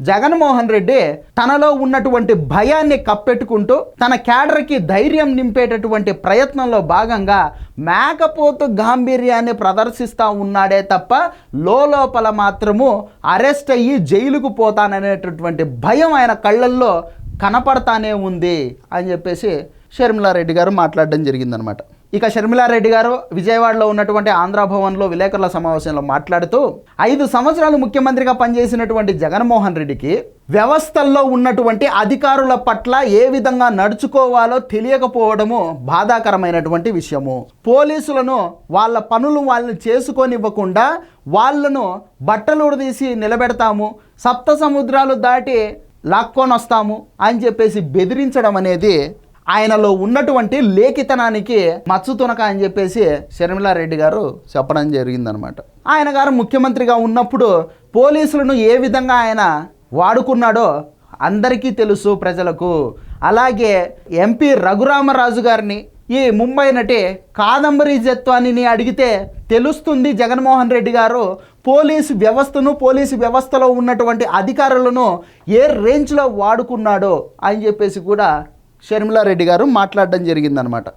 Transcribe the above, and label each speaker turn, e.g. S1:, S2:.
S1: జగన్మోహన్ రెడ్డి తనలో ఉన్నటువంటి భయాన్ని కప్పెట్టుకుంటూ తన క్యాడర్కి ధైర్యం నింపేటటువంటి ప్రయత్నంలో భాగంగా మేకపోతు గాంభీర్యాన్ని ప్రదర్శిస్తూ ఉన్నాడే తప్ప లోపల మాత్రము అరెస్ట్ అయ్యి జైలుకు పోతాననేటటువంటి భయం ఆయన కళ్ళల్లో కనపడతానే ఉంది అని చెప్పేసి షర్మిలారెడ్డి గారు మాట్లాడడం జరిగిందనమాట. ఇక షర్మిలారెడ్డి గారు విజయవాడలో ఉన్నటువంటి ఆంధ్ర భవన్లో విలేకరుల సమావేశంలో మాట్లాడుతూ ఐదు సంవత్సరాలు ముఖ్యమంత్రిగా పనిచేసినటువంటి జగన్మోహన్ రెడ్డికి వ్యవస్థల్లో ఉన్నటువంటి అధికారుల పట్ల ఏ విధంగా నడుచుకోవాలో తెలియకపోవడము బాధాకరమైనటువంటి విషయము. పోలీసులను వాళ్ళ పనులు వాళ్ళని చేసుకొనివ్వకుండా వాళ్ళను బట్టలు తీసి నిలబెడతాము సప్త సముద్రాలు దాటి లాక్కొని వస్తాము అని చెప్పేసి బెదిరించడం అనేది ఆయనలో ఉన్నటువంటి లేఖితనానికి మచ్చుతునక అని చెప్పేసి షర్మిలారెడ్డి గారు చెప్పడం జరిగిందనమాట. ఆయన గారు ముఖ్యమంత్రిగా ఉన్నప్పుడు పోలీసులను ఏ విధంగా ఆయన వాడుకున్నాడో అందరికీ తెలుసు ప్రజలకు. అలాగే ఎంపీ రఘురామరాజు గారిని ఈ ముంబై నటి కాదంబరి జత్వానిని అడిగితే తెలుస్తుంది జగన్మోహన్ రెడ్డి గారు పోలీసు వ్యవస్థను పోలీసు వ్యవస్థలో ఉన్నటువంటి అధికారులను ఏ రేంజ్లో వాడుకున్నాడో అని చెప్పేసి కూడా షర్మిలారెడ్డి గారు మాట్లాడడం జరిగిందనమాట